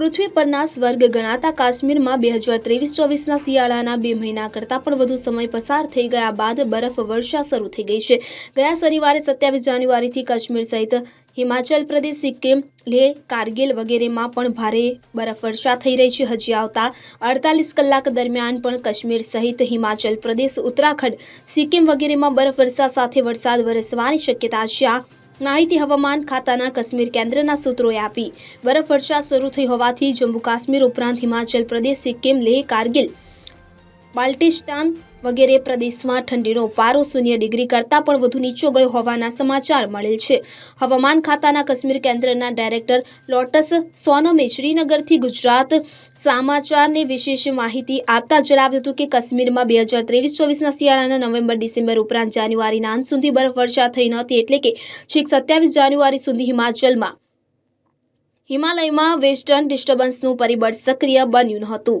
પૃથ્વી પરના સ્વર્ગ ગણાતા કાશ્મીરમાં બે હજાર ત્રેવીસ ચોવીસના શિયાળાના બે મહિના કરતાં પણ વધુ સમય પસાર થઈ ગયા બાદ બરફ વર્ષા શરૂ થઈ ગઈ છે. ગયા શનિવારે સત્યાવીસ જાન્યુઆરીથી કાશ્મીર સહિત હિમાચલ પ્રદેશ, સિક્કિમ, લેહ, કારગિલ વગેરેમાં પણ ભારે બરફવર્ષા થઈ રહી છે. હજી આવતા અડતાલીસ કલાક દરમિયાન પણ કાશ્મીર સહિત હિમાચલ પ્રદેશ, ઉત્તરાખંડ, સિક્કિમ વગેરેમાં બરફવર્ષા સાથે વરસાદ વરસવાની શક્યતા છે. આ માહિતી હવામાન ખાતાના કાશ્મીર કેન્દ્રના સૂત્રોએ આપી. બરફ વર્ષા શરૂ થઈ હોવાથી જમ્મુ કાશ્મીર ઉપરાંત હિમાચલ પ્રદેશ, સિક્કિમ, લેહ, કારગિલ બાલ્ટિસ્તાન વગેરે પ્રદેશમાં ઠંડીનો પારો શૂન્ય ડિગ્રી કરતાં પણ વધુ નીચો ગયો હોવાના સમાચાર મળેલ છે. હવામાન ખાતાના કાશ્મીર કેન્દ્રના ડાયરેક્ટર લોટસ સોનમે શ્રીનગરથી ગુજરાત સમાચારને વિશેષ માહિતી આપતા જણાવ્યું હતું કે કાશ્મીરમાં બે હજાર ત્રેવીસ ચોવીસના શિયાળાના નવેમ્બર, ડિસેમ્બર ઉપરાંત જાન્યુઆરીના અંત સુધી બરફવર્ષા થઈ નહોતી એટલે કે છેક સત્યાવીસ જાન્યુઆરી સુધી હિમાચલમાં, હિમાલયમાં વેસ્ટર્ન ડિસ્ટર્બન્સનું પરિબળ સક્રિય બન્યું નહોતું.